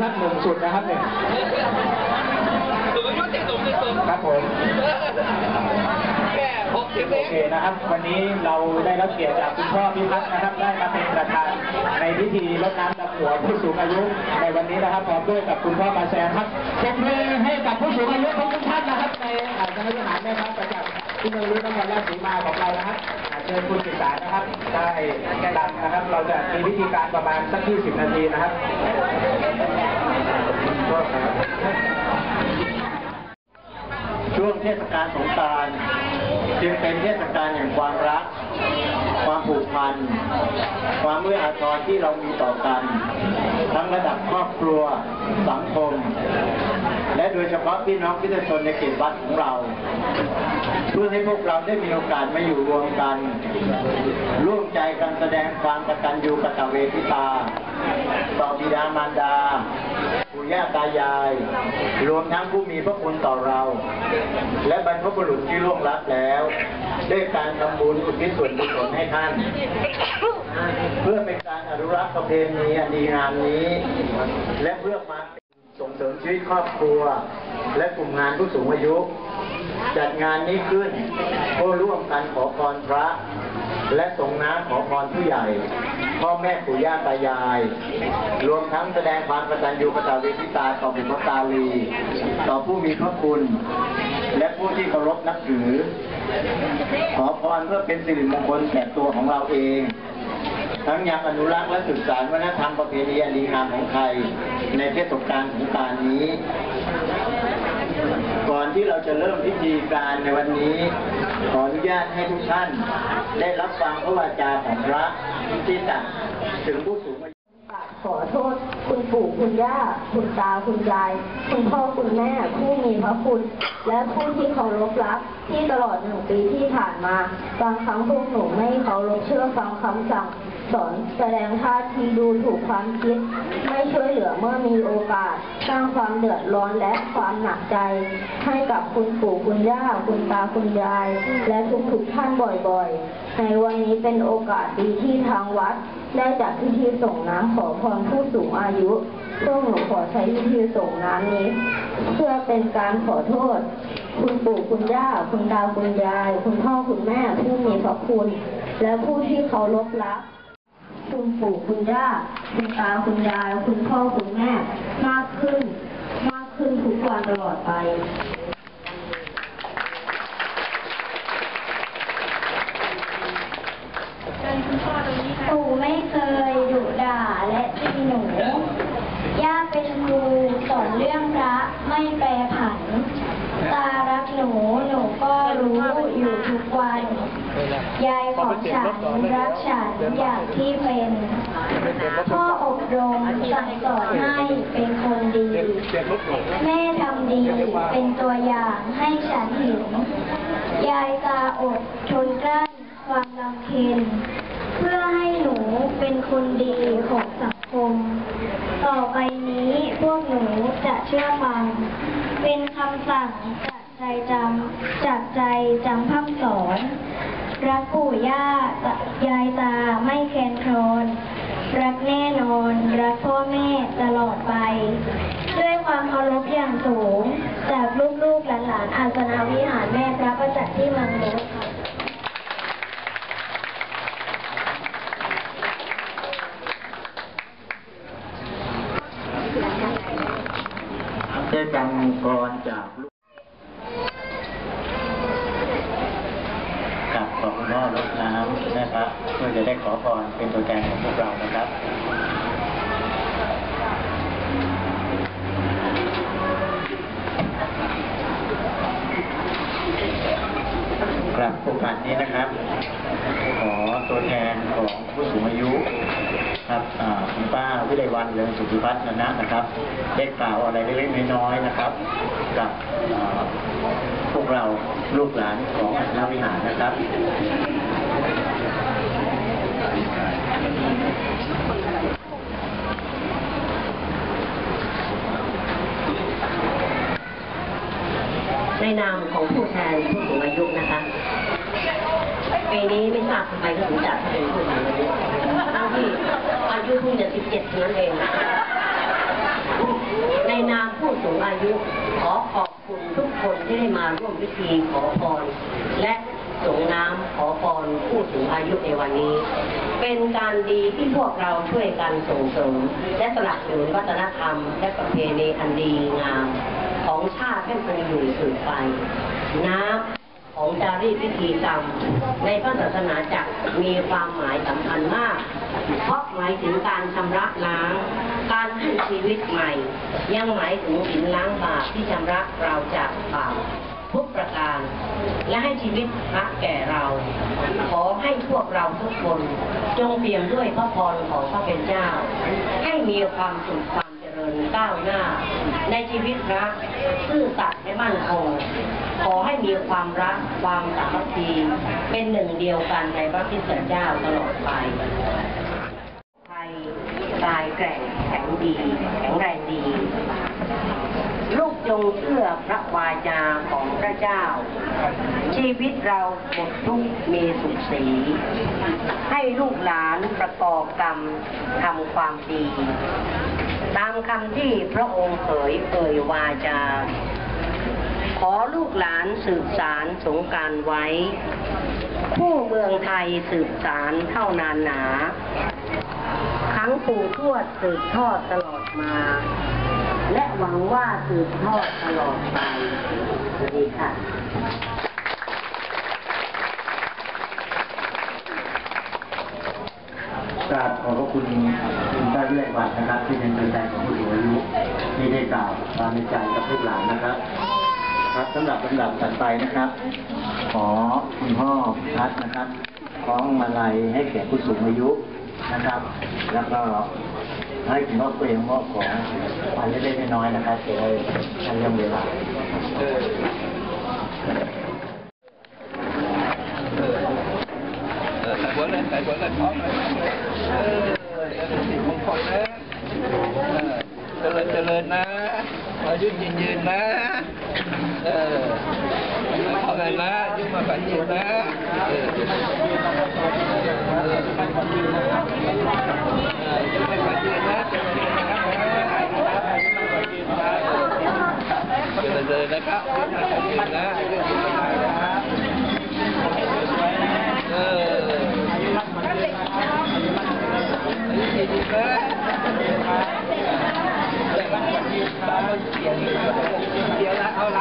ท่านหนุ่มสุดนะครับเนี่ยสูงอายุเด็กสูงที่สุดครับผมแค่หกสิบเอโองเคนะครับ วันนี้เราได้รับเกียรติจากคุณพ่อพิพัฒน์นะครับ ได้มาเป็นประธานในพิธีรดน้ำดำหัวผู้สูงอายุ ในวันนี้นะครับพร้อมด้วยกับคุณพ่อมาแซมครับเชิญเพลงให้กับผู้สูงอายุทุกท่านนะครับในอาจารย์วิหารแม่ครับประจักษ์ที่เมืองรุ่นนครราชสีมาของเรานะครับอ่า เชิญคุณศึกษานะครับ ได้ดำนะครับ เราจะมีวิธีการประมาณสัก20นาทีนะครับช่วงเทศกาลสงกรานต์จึงเป็นเทศกาลแห่งความรัก ความผูกพัน ความเมื่ออาทรที่เรามีต่อกัน ทั้งระดับครอบครัว สังคม และโดยเฉพาะพี่น้องพิธีชนในเขตวัดของเรา เพื่อให้พวกเราได้มีโอกาสมาอยู่รวมกัน ร่วมใจกันแสดงความกตัญญูกตเวทิตาต่อบิดามารดาปู่ย่าตายาย รวมทั้งผู้มีพระคุณต่อเรา และบรรพบุรุษที่ล่วงลับแล้ว ด้วยการทำบุญอุทิศส่วนกุศลให้ท่าน เพื่อเป็นการอนุรักษ์ประเพณีอันดีงามนี้ และเพื่อมา ส่งเสริมชีวิตครอบครัว และกลุ่มงานผู้สูงอายุ จัดงานนี้ขึ้นเพื่อร่วมกันขอพรพระ และส่งน้ำขอพรผู้ใหญ่ พ่อแม่ปู่ย่าตายาย รวมทั้งแสดงความกตัญญูกตเวทิตาต่อบุพการีต่อผู้มีพระคุณ และผู้ที่เคารพนับถือ ขอพรเพื่อเป็นสิริมงคลแก่ตัวของเราเอง ทั้งยังอนุรักษ์และสืบสานวัฒนธรรมประเพณีอันดีงามของไทยในเทศกาลสงกรารนี้ ก่อนที่เราจะเริ่มพิธีการในวันนี้ ขออนุญาตให้ทุกท่าน ได้รับฟังพระวาจาของพระที่ตัดถึงผู้สูง ขอโทษ คุณปู่คุณย่า คุณตาคุณยาย คุณพ่อคุณแม่ผู้มีพระคุณ และผู้ที่เคารพรักที่ตลอดหนึ่งปีที่ผ่านมา บางครั้งพวกหนูไม่เคารพเชื่อฟังคำสั่ง สอนแสดงท่าทีดูถูกความคิด ไม่ช่วยเหลือเมื่อมีโอกาส สร้างความเดือดร้อนและความหนักใจ ให้กับคุณปู่คุณย่า คุณตาคุณยาย และทุกๆท่านบ่อยๆ ในวันนี้เป็นโอกาสดีที่ทางวัด ได้จัดพิธีส่งน้ำขอพรผู้สูงอายุ พวกหนูขอใช้พิธีส่งน้ำนี้ เพื่อเป็นการขอโทษ คุณปู่คุณย่า คุณตาคุณยาย คุณพ่อคุณแม่ผู้มีพระคุณ และผู้ที่เคารพรัก คุณปู่คุณย่า คุณตาคุณยาย คุณพ่อคุณแม่ มากขึ้น มากขึ้นทุกวันตลอดไปไม่เคยดุด่าและตีหนู ย่าเป็นครูสอนเรื่องพระไม่แปรผัน ตารักหนู หนูก็รู้อยู่ทุกวัน ยายของฉันรักฉันอย่างที่เป็นพ่ออบรมสั่งสอนให้เป็นคนดี แม่ทำดีเป็นตัวอย่างให้ฉันเห็น ยายตาอดทนกลั้นความลำเค็ญเพื่อให้หนูเป็นคนดีของสังคม ต่อไปนี้พวกหนูจะเชื่อฟัง เป็นคำสั่งจาก ใจจำจากใจจำพังสอน รักปู่ย่ายายตาไม่แคนครน รักแน่นอน รักพ่อแม่ตลอดไป ด้วยความเคารพอย่างสูง จากลูกๆหลานๆอาสนาวิหารแม่พระประจักษ์ที่มังรุค่ะ ได้ฟังพรจากลูกกับขอบคุณพ่อรดน้ำนะครับเพื่อจะได้ขอพร เป็นตัวแทนของพวกเรานะครับครับโอกาสนี้นะครับ ขอตัวแทนของผู้สูงอายุครับคุณป้าวิไลวันเรืองสุธิพัฒน์นะนะครับ ได้กล่าวอะไรเล็กๆน้อยๆนะครับ กับพวกเราลูกหลานของอัศนวิหารนะครับ ในนามของผู้แทนผู้สูงอายุนะคะปีนี้ไม่ทราบทำไมถึงจัดเป็นผู้สูงอายุทั้งที่อายุเพิ่งจะ17เท่านั้นเอง ในนามผู้สูงอายุขอขอบคุณทุกคนที่ได้มาร่วมพิธีขอพรและส่งน้ำขอพรผู้สูงอายุในวันนี้ เป็นการดีที่พวกเราช่วยกันส่งเสริม และสนับสนุนวัฒนธรรม และประเพณีอันดีงาม ของชาติให้คงอยู่สืบไปน้ำของจารีตพิธีกรรม ในพระศาสนาจักรมีความหมายสำคัญมาก เพราะหมายถึงการชำระล้าง การให้ชีวิตใหม่ ยังหมายถึงสินล้างบาปที่ชำระเราจากบาปทุกประการ และให้ชีวิตพระแก่เรา ขอให้พวกเราทุกคน จงเปี่ยมด้วยพระพรของพระเป็นเจ้า ให้มีความสุขความ ริญก้าวหน้า ในชีวิตพระซื่อสัตย์และมั่นคงขอให้มีความรักความสามัคคีเป็นหนึ่งเดียวกันในพระคริสตเจ้าตลอดไปไทยกายแกร่งแข็งดี แข็งแรงดี ลูกจงเชื่อพระวาจาของพระเจ้า ชีวิตเราหมดทุกมีสุขสี ให้ลูกหลานประกอบกรรมทำความดี ตามคำที่พระองค์เผยเอ่ยวาจา ขอลูกหลานสืบสารสงการไว้ ผู้เมืองไทยสืบสารเท่านานหนา ครั้งปู่ทวดสืบทอดตลอดมา และหวังว่าสืบทอดตลอดไปสวัสดีค่ะ ราบขอบพระคุณคุณป้าเลื่อยวัดนะครับ ที่เป็นตัวแทนของผู้สูงอายุที่ได้กล่าวความในใจกับลูกหลานนะครับ ครับสำหรับลำดับถัดไปนะครับ ขอคุณพ่อพัดนะครับคล้องมาลัยให้แก่ผู้สูงอายุนะครับ แล้วก็ให้คุณพ่อเปรมมอบของขวัญเล็กๆน้อยๆนะครับจะได้ทันเรื่องเวลาใส่หัวเลยใส่หัวเลยพร้อมเลย มงคลนะเออเจริญเจริญนะอายุยืนยืนนะ เอออายุเท่าไหร่นะอายุมาแปดสิบนะเออเอออายุไม่แปดสิบนะเจริญนะครับเจริญเจริญนะครับอายุไม่แปดสิบนะอายุยืนนะ เดี๋ยวลงเอาไร